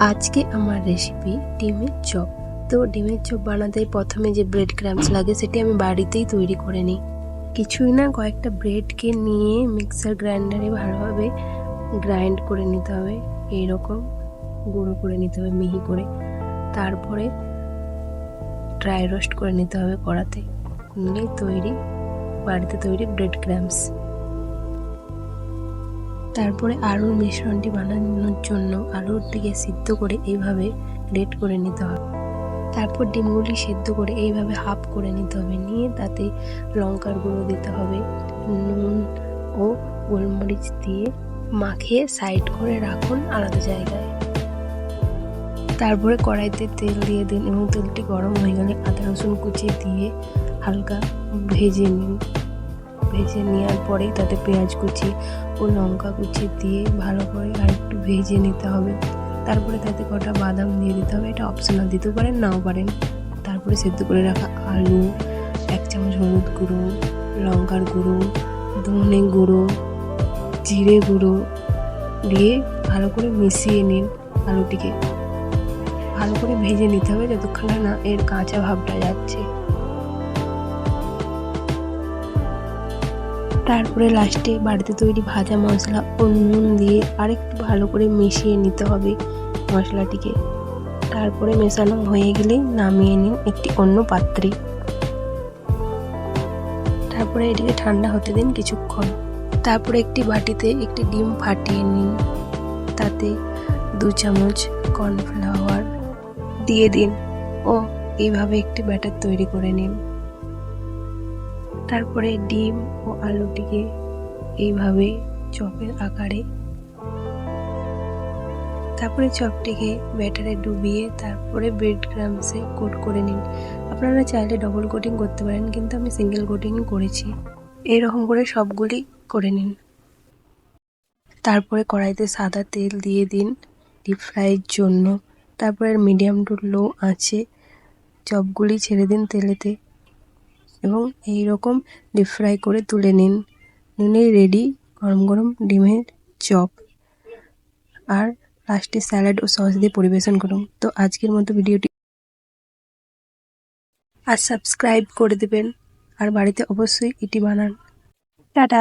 আজকে আমার রেসিপি ডিমের চপ। তো ডিমের চপ বানাতে প্রথমে যে ব্রেড ক্রামস লাগে, সেটি আমি বাড়িতেই তৈরি করে নিই। কিছুই না, কয়েকটা ব্রেডকে নিয়ে মিক্সার গ্রাইন্ডারে ভালোভাবে গ্রাইন্ড করে নিতে হবে। এইরকম গুঁড়ো করে নিতে হবে, মিহি করে। তারপরে ড্রাই রোস্ট করে নিতে হবে কড়াতে। নিলেই তৈরি, বাড়িতে তৈরি ব্রেড ক্রামস তারপরে আলুর মিশ্রণটি বানানোর জন্য আলুরটিকে সিদ্ধ করে এইভাবে গ্রেট করে নিতে হবে। তারপর ডিমগুলি সেদ্ধ করে এইভাবে হাফ করে নিতে হবে। নিয়ে তাতে লঙ্কার গুঁড়ো দিতে হবে, নুন ও গোলমরিচ দিয়ে মাখিয়ে সাইড করে রাখুন আলাদা জায়গায়। তারপরে কড়াইতে তেল দিয়ে দিন এবং তেলটি গরম হয়ে গেলে আদা রসুন কুচি দিয়ে হালকা ভেজে নিন। ভেজে নেওয়ার পরেই তাতে পেঁয়াজ কুচি ও লঙ্কা কুচি দিয়ে ভালো করে আর একটু ভেজে নিতে হবে। তারপরে তাতে কটা বাদাম দিয়ে দিতে হবে। এটা অপশনাল দিতেও পারেন, নাও পারেন। তারপরে সেদ্ধ করে রাখা আলু, এক চামচ হলুদ গুঁড়ো, লঙ্কার গুঁড়ো, ধনে গুঁড়ো, জিরে গুঁড়ো দিয়ে ভালো করে মিশিয়ে নিন আলুটিকে। ভালো করে ভেজে নিতে হবে, যতক্ষণ না এর কাঁচা ভাবটা যাচ্ছে। তারপরে লাস্টে বাড়িতে তৈরি ভাজা মশলা ও নুন দিয়ে আরেকটু ভালো করে মিশিয়ে নিতে হবে মশলাটিকে। তারপরে মেশানো হয়ে গেলে নামিয়ে নিন একটি অন্য পাত্রে। তারপরে এটিকে ঠান্ডা হতে দিন কিছুক্ষণ। তারপরে একটি বাটিতে একটি ডিম ফাটিয়ে নিন। তাতে দু চামচ কর্নফ্লাওয়ার দিয়ে দিন ও এইভাবে একটি ব্যাটার তৈরি করে নিন। তারপরে ডিম ও আলুটিকে এইভাবে চপের আকারে তারপরে চপটিকে ব্যাটারে ডুবিয়ে তারপরে ব্রেড ক্রামসে কোট করে নিন। আপনারা চাইলে ডবল কোটিং করতে পারেন, কিন্তু আমি সিঙ্গেল কোটিং করেছি। এরকম করে সবগুলি করে নিন। তারপরে কড়াইতে সাদা তেল দিয়ে দিন ডিপ ফ্রাইয়ের জন্য। তারপরে মিডিয়াম টু লো আঁচে চপগুলি ছেড়ে দিন তেলেতে। এবং এই রকম ডিপ ফ্রাই করে তুলে নিন। নিলেই রেডি গরম গরম ডিমের চপ। আর লাস্টে স্যালাড ও সস দিয়ে পরিবেশন করুন। তো আজকের মতো ভিডিওটি আর সাবস্ক্রাইব করে দেবেন। আর বাড়িতে অবশ্যই এটি বানান। টাটা।